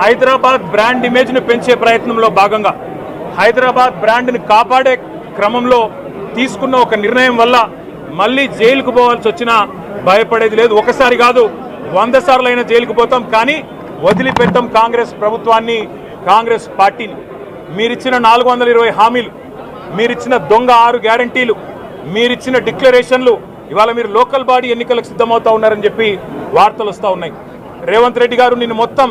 Hyderabad brand ఇమేజ్ను పెంచే ప్రయత్నంలో భాగంగా హైదరాబాద్ బ్రాండ్ని కాపాడే క్రమంలో తీసుకున్న ఒక నిర్ణయం వల్ల మళ్ళీ జైలుకు పోవాల్సి వచ్చినా భయపడేది లేదు. ఒకసారి కాదు వంద సార్లైనా జైలుకు పోతాం కానీ వదిలిపెట్టాం కాంగ్రెస్ ప్రభుత్వాన్ని కాంగ్రెస్ పార్టీని. మీరిచ్చిన నాలుగు వందల ఇరవై హామీలు మీరిచ్చిన దొంగ ఆరు గ్యారంటీలు మీరిచ్చిన డిక్లరేషన్లు ఇవాళ మీరు లోకల్ బాడీ ఎన్నికలకు సిద్ధమవుతా ఉన్నారని చెప్పి వార్తలు వస్తూ ఉన్నాయి. రేవంత్ రెడ్డి గారు నిన్ను మొత్తం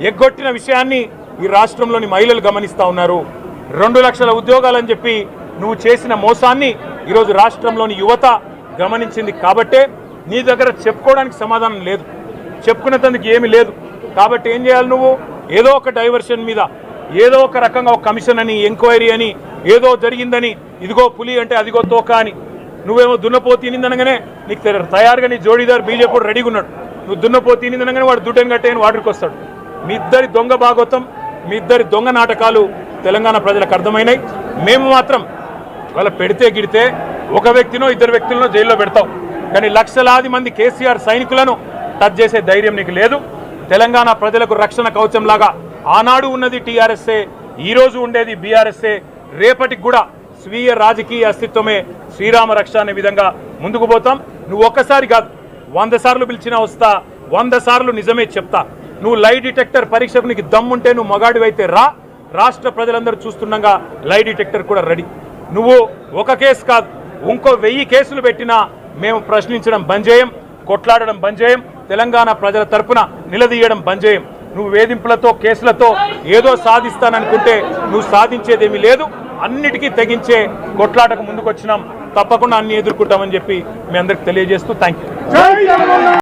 ఎగ్గొట్టిన విషయాన్ని ఈ రాష్ట్రంలోని మహిళలు గమనిస్తూ ఉన్నారు. రెండు లక్షల ఉద్యోగాలని చెప్పి నువ్వు చేసిన మోసాన్ని ఈరోజు రాష్ట్రంలోని యువత గమనించింది కాబట్టే నీ దగ్గర చెప్పుకోవడానికి సమాధానం లేదు. చెప్పుకునేందుకు ఏమీ లేదు. కాబట్టి ఏం చేయాలి నువ్వు? ఏదో ఒక డైవర్షన్ మీద ఏదో ఒక రకంగా ఒక కమిషన్ అని ఎంక్వైరీ అని ఏదో జరిగిందని ఇదిగో పులి అంటే అదిగో తోక అని. నువ్వేమో దున్నపో తినిందనగానే నీకు తెర- తయారుగా నీ జోడీదారు బీజేపీ రెడీగా ఉన్నాడు. నువ్వు దున్నపో తినిందనగానే వాడు దుడ్డని కట్టేయని వాడికి వస్తాడు. మీ ఇద్దరి దొంగ భాగోతం మీ ఇద్దరి దొంగ నాటకాలు తెలంగాణ ప్రజలకు అర్థమైనాయి. మేము మాత్రం వాళ్ళ పెడితే గిడితే ఒక వ్యక్తినో ఇద్దరు వ్యక్తులను జైల్లో పెడతాం. కానీ లక్షలాది మంది కేసీఆర్ సైనికులను టచ్ చేసే ధైర్యం నీకు లేదు. తెలంగాణ ప్రజలకు రక్షణ కవచంలాగా ఆనాడు ఉన్నది టీఆర్ఎస్ఏ ఈరోజు ఉండేది బీఆర్ఎస్ఏ. రేపటికి కూడా స్వీయ రాజకీయ అస్తిత్వమే శ్రీరామ రక్ష అనే విధంగా ముందుకు పోతాం. నువ్వు ఒక్కసారి కాదు వంద సార్లు పిలిచినా వస్తా వంద సార్లు నిజమే చెప్తా. నువ్వు లై డిటెక్టర్ పరీక్షకు నీకు దమ్ముంటే నువ్వు మగాడివైతే రా. రాష్ట్ర ప్రజలందరూ చూస్తుండగా లై డిటెక్టర్ కూడా రెడీ నువ్వు ఒక కేసు కాదు ఇంకో వెయ్యి కేసులు పెట్టినా మేము ప్రశ్నించడం బంద్ చేయం కొట్లాడడం బంద్ చేయం తెలంగాణ ప్రజల తరపున నిలదీయడం బంద్ చేయం నువ్వు వేధింపులతో కేసులతో ఏదో సాధిస్తాననుకుంటే నువ్వు సాధించేదేమీ లేదు. అన్నిటికీ తెగించే కొట్లాటకు ముందుకొచ్చినాం. తప్పకుండా అన్ని ఎదుర్కొంటామని చెప్పి మీ అందరికి తెలియజేస్తూ థ్యాంక్ యూ